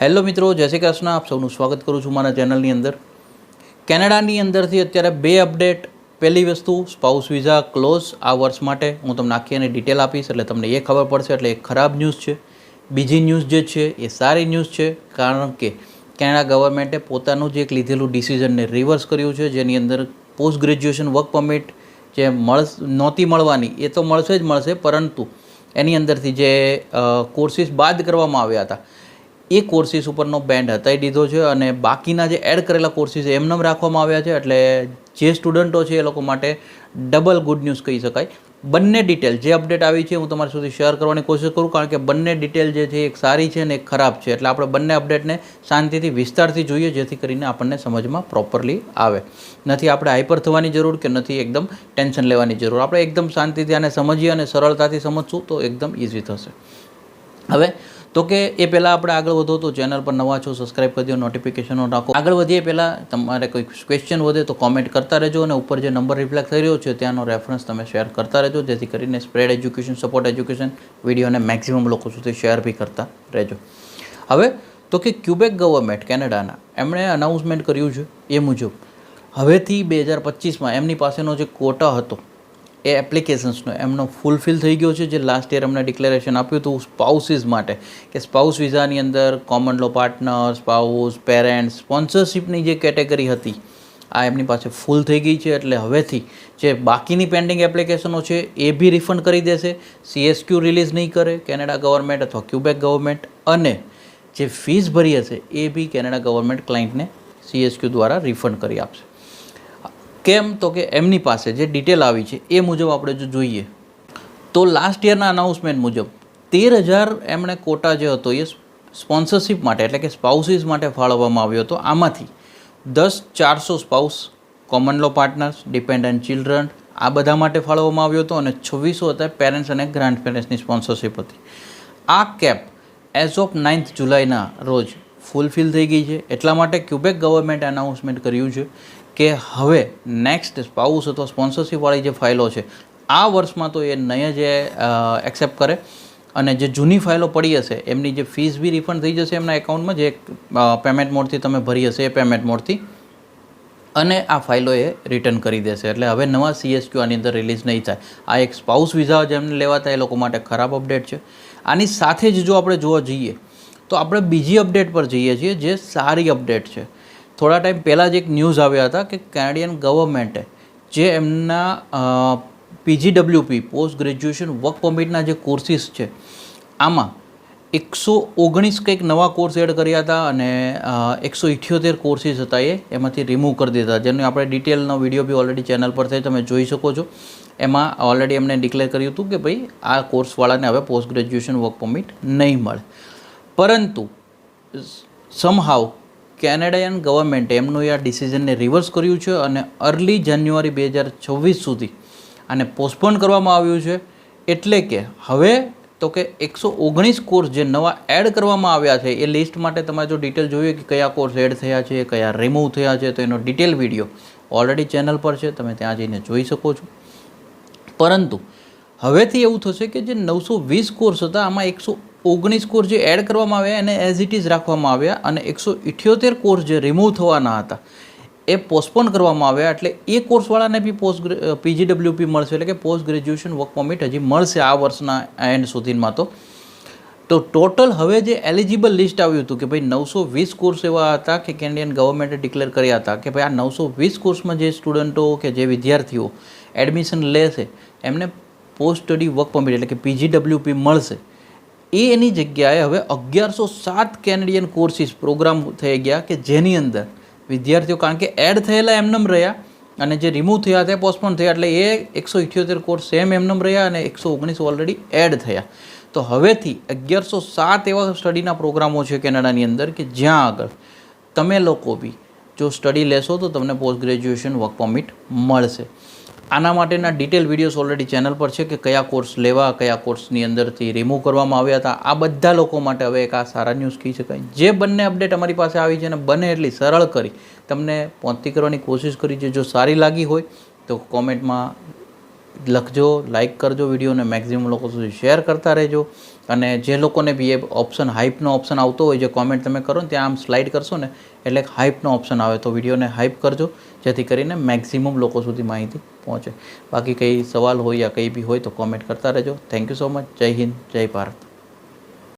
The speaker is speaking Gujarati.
હેલો મિત્રો, જય શ્રી કૃષ્ણ. આપ સૌનું સ્વાગત કરું છું મારા ચેનલની અંદર. કેનેડાની અંદરથી અત્યારે બે અપડેટ. પહેલી વસ્તુ, સ્પાઉસ વિઝા ક્લોઝ આ વર્ષ માટે. હું તમને આખી એની ડિટેલ આપીશ, એટલે તમને એ ખબર પડશે, એટલે એ ખરાબ ન્યૂઝ છે. બીજી ન્યૂઝ જે છે, એ સારી ન્યૂઝ છે, કારણ કે કેનેડા ગવર્મેન્ટે પોતાનું જે એક લીધેલું ડિસિઝનને રિવર્સ કર્યું છે, જેની અંદર પોસ્ટ ગ્રેજ્યુએશન વર્ક પરમિટ જે મળ, નહોતી મળવાની, એ તો મળશે જ મળશે, પરંતુ એની અંદરથી જે કોર્સિસ બાદ કરવામાં આવ્યા હતા એ કોર્સિસ ઉપરનો બેન્ડ હટાવી દીધો છે અને બાકીના જે એડ કરેલા કોર્સિસ એમનેમ રાખવામાં આવ્યા છે. એટલે જે સ્ટુડન્ટો છે એ લોકો માટે ડબલ ગુડ ન્યૂઝ કહી શકાય. બંને ડિટેલ જે અપડેટ આવી છે હું તમારી સુધી શેર કરવાની કોશિશ કરું, કારણ કે બંને ડિટેલ જે છે એક સારી છે અને એક ખરાબ છે. એટલે આપણે બંને અપડેટને શાંતિથી, વિસ્તારથી જોઈએ, જેથી કરીને આપણને સમજમાં પ્રોપરલી આવે. નથી આપણે હાઈપર થવાની જરૂર કે નથી એકદમ ટેન્શન લેવાની જરૂર. આપણે એકદમ શાંતિથી આને સમજીએ અને સરળતાથી સમજશું તો એકદમ ઇઝી થશે. હવે તો કે એ પહેલાં આપણે આગળ વધો તો ચેનલ પર નવા છો સબસ્ક્રાઈબ કરી દો નોટિફિકેશનો રાખો આગળ વધીએ પહેલાં તમારે કોઈ ક્વેશ્ચન વધે તો કોમેન્ટ કરતા રહેજો અને ઉપર જે નંબર રિફ્લેક્ટ થઈ રહ્યો છે ત્યાંનો રેફરન્સ તમે શેર કરતા રહેજો, જેથી કરીને સ્પ્રેડ એજ્યુકેશન સપોર્ટ એજ્યુકેશન વિડીયોને મેક્સિમમ લોકો સુધી શેર બી કરતા રહેજો. હવે તો કે ક્યુબેક ગવર્મેન્ટ કેનેડાના, એમણે અનાઉન્સમેન્ટ કર્યું છે એ મુજબ. હવેથી બે હજાર પચીસમાં એમની પાસેનો જે કોટા હતો એ એપ્લિકેશન્સનો એમનો ફૂલફિલ થઈ ગયો છે જે લાસ્ટ યર અમને ડિક્લેરેશન આપ્યું હતું સ્પાઉસીસ માટે, કે સ્પાઉસ વિઝાની અંદર common law partner spouse parents સ્પોન્સરશિપની જે કેટેગરી હતી, આ એમની પાસે ફૂલ થઈ ગઈ છે. એટલે હવેથી જે બાકીની પેન્ડિંગ એપ્લિકેશનો છે એ બી રિફંડ કરી દેશે. સીએસક્યુ રિલીઝ નહીં કરે કેનેડા ગવર્મેન્ટ અથવા ક્યુબેક ગવર્મેન્ટ અને જે ફીસ ભરી હશે એ બી કેનેડા ગવર્મેન્ટ ક્લાયન્ટને સીએસક્યુ દ્વારા રિફંડ કરી આપશે. કેમ તો કે એમની પાસે જે ડિટેલ આવી છે, એ મુજબ આપણે જો જોઈએ. તો લાસ્ટ યરના અનાઉન્સમેન્ટ મુજબ, તેર હજાર એમણે કોટા જે હતો એ સ્પોન્સરશિપ માટે, એટલે કે સ્પાઉસીસ માટે ફાળવવામાં આવ્યો હતો. આમાંથી દસ ચારસો spouse common law partners dependent children આ બધા માટે ફાળવવામાં આવ્યો હતો અને છવ્વીસો હતા પેરેન્ટ્સ અને ગ્રાન્ડ પેરેન્ટ્સની સ્પોન્સરશિપ હતી. આ કેપ એઝ ઓફ નાઇન્થ જુલાઈના રોજ ફૂલફિલ થઈ ગઈ છે. એટલા માટે ક્યુબેક ગવર્મેન્ટે અનાઉન્સમેન્ટ કર્યું છે કે હવે નેક્સ્ટ સ્પાઉસ અથવા સ્પોન્સરશીપવાળી જે ફાઇલો છે, આ વર્ષમાં તો એ નહીં જ એક્સેપ્ટ કરે. અને જે જૂની ફાઇલો પડી હશે, એમની જે ફીસ બી રિફંડ થઈ જશે એમના એકાઉન્ટમાં જે પેમેન્ટ મોડથી તમે ભરી હશે એ પેમેન્ટ મોડથી અને આ ફાઇલો એ રિટર્ન કરી દેશે. એટલે હવે નવા સીએસક્યુ આની અંદર રિલીઝ નહીં થાય. આ એક સ્પાઉસ વિઝા જેમને લેવાતા એ લોકો માટે ખરાબ અપડેટ છે. આની સાથે જ જો આપણે જોવા જઈએ, તો આપણે બીજી અપડેટ પર જઈએ છીએ જે સારી અપડેટ છે. થોડા ટાઈમ પહેલાં જ એક ન્યૂઝ આવ્યા હતા કે કેનેડિયન ગવર્મેન્ટે જે એમના પીજીડબ્લ્યુપી, પોસ્ટ ગ્રેજ્યુએશન વર્ક પરમિટના જે કોર્સિસ છે, આમાં એકસો ઓગણીસ કંઈક નવા કોર્સ એડ કર્યા હતા અને એકસો ઇઠ્યોતેર કોર્સીસ હતા એ એમાંથી રિમૂવ કરી દીધા જેને આપણે ડિટેલનો વીડિયો બી ઓલરેડી ચેનલ પરથી તમે જોઈ શકો છો. એમાં ઓલરેડી એમને ડિક્લેર કર્યું હતું કે ભાઈ આ કોર્સવાળાને હવે પોસ્ટ ગ્રેજ્યુએશન વર્ક પરમિટ નહીં મળે. પરંતુ સમહાવ કેનેડિયન ગવર્મેન્ટે એમનું આ ડિસિઝનને રિવર્સ કર્યું છે અને અર્લી જાન્યુઆરી બે હજાર છવ્વીસ સુધી આને પોસ્ટપોન કરવામાં આવ્યું છે. એટલે કે હવે તો કે એકસો ઓગણીસ કોર્સ જે નવા એડ કરવામાં આવ્યા છે, એ લિસ્ટ માટે તમારે જો ડિટેલ જોઈએ કે કયા કોર્સ એડ થયા છે, કયા રિમૂવ થયા છે, તો એનો ડિટેલ વીડિયો ઓલરેડી ચેનલ પર છે, તમે ત્યાં જઈને જોઈ શકો છો. પરંતુ હવેથી એવું થશે કે જે નવસો વીસ કોર્સ હતા, આમાં એકસો ઓગણીસ કોર્સ જે એડ કરવામાં આવ્યા એને એઝ ઇટ ઇઝ રાખવામાં આવ્યા અને એકસો ઇઠ્યોતેર કોર્સ જે રિમૂવ થવાના હતા, એ પોસ્ટપોન કરવામાં આવ્યા એટલે એ કોર્સવાળાને બી પોસ્ટ પીજીડબ્લ્યુપી મળશે એટલે કે પોસ્ટ ગ્રેજ્યુએશન વર્ક પરમિટ હજી મળશે આ વર્ષના એન્ડ સુધીમાં તો. તો ટોટલ હવે જે એલિજિબલ લિસ્ટ આવ્યું હતું કે ભાઈ નવસો વીસ કોર્સ એવા હતા કે કેનેડિયન ગવર્મેન્ટે ડિક્લેર કર્યા હતા કે ભાઈ આ નવસો વીસ કોર્સમાં જે સ્ટુડન્ટો કે જે વિદ્યાર્થીઓ એડમિશન લેશે, એમને પોસ્ટ સ્ટડી વર્ક પરમિટ એટલે કે પીજીડબ્લ્યુપી મળશે. એ એની જગ્યાએ હવે અગિયારસો સાત કેનેડિયન કોર્સિસ પ્રોગ્રામ થઈ ગયા કે જેની અંદર વિદ્યાર્થીઓ કારણ કે એડ થયેલા એમનેમ રહ્યા અને જે રિમૂવ થયા તે પોસ્ટપોન થયા એટલે એ એકસો ઇઠ્યોતેર કોર્સ સેમ એમનેમ રહ્યા અને એકસો ઓગણીસ ઓલરેડી એડ થયા. તો હવેથી અગિયારસો સાત એવા સ્ટડીના પ્રોગ્રામો છે કેનેડાની અંદર કે જ્યાં આગળ તમે લોકો બી જો સ્ટડી લેશો તો તમને પોસ્ટ ગ્રેજ્યુએશન વર્ક પરમિટ મળશે. આના માટેના ડિટેલ વિડીયોઝ ઓલરેડી ચેનલ પર છે કે કયા કોર્સ લેવા, કયા કોર્સની અંદરથી રિમૂવ કરવામાં આવ્યા હતા. આ બધા લોકો માટે હવે એક આ સારા ન્યૂઝ કહી શકાય. જે બંને અપડેટ અમારી પાસે આવી છે અને બને એટલી સરળ કરી. તમને પહોંચતી કરવાની કોશિશ કરી છે. જો સારી લાગી હોય તો કોમેન્ટમાં લખજો લાઇક કરજો વિડીયોને મેક્ઝિમમ લોકો સુધી શેર કરતા રહેજો. અને જે લોકોને બી એ ઓપ્શન હાઇપનો ઓપ્શન આવતો હોય, જે કોમેન્ટ તમે કરો ને, ત્યાં આમ સ્લાઇડ કરશો ને, એટલે હાઇપનો ઓપ્શન આવે. તો વિડીયોને હાઇપ કરજો, જેથી કરીને મેક્ઝિમમ લોકો સુધી માહિતી પહોંચે. બાકી કંઈ સવાલ હોય યા કંઈ બી હોય તો કોમેન્ટ કરતા રહેજો. થેન્ક યુ સો મચ જય હિન્દ, જય ભારત.